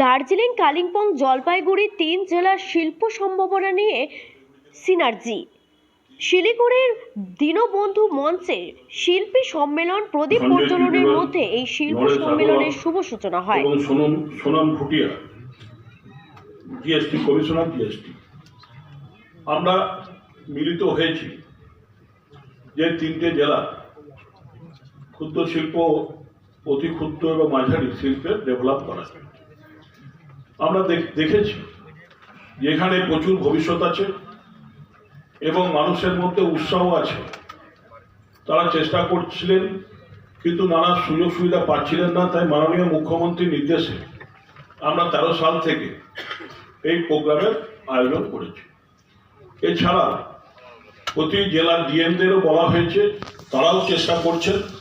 দার্জিলিং কালিম্পং জলপাইগুড়ি তিন জেলার শিল্প সম্ভাবনা নিয়ে সিনার্জি। শিলিগুড়ির দীনবন্ধু মঞ্চের শিল্পী সম্মেলন প্রদীপ প্রজ্বলনের মধ্যে এই শিল্প সম্মেলনের শুভ সূচনা হয়। এবং Sonam Sonam Bhutia GST commissioner GST আমরা মিলিত হয়েছি যে তিনটে জেলা ক্ষুদ্র শিল্প অতি ক্ষুদ্র এবং মাঝারি শিল্পের ডেভেলপ করা। আমরা দেখ- দেখেছি এখানে প্রচুর ভবিষ্যৎ আছে এবং মানুষের মধ্যে উৎসাহ আছে। তারা চেষ্টা করছিলেন, কিন্তু নানা সুযোগ সুবিধা পাচ্ছিলেন না, তাই মাননীয় মুখ্যমন্ত্রীর নির্দেশে আমরা তেরো সাল থেকে এই প্রোগ্রামের আয়োজন করেছি। এছাড়া প্রতি জেলার ডিএমদেরও বলা হয়েছে, তারাও চেষ্টা করছেন।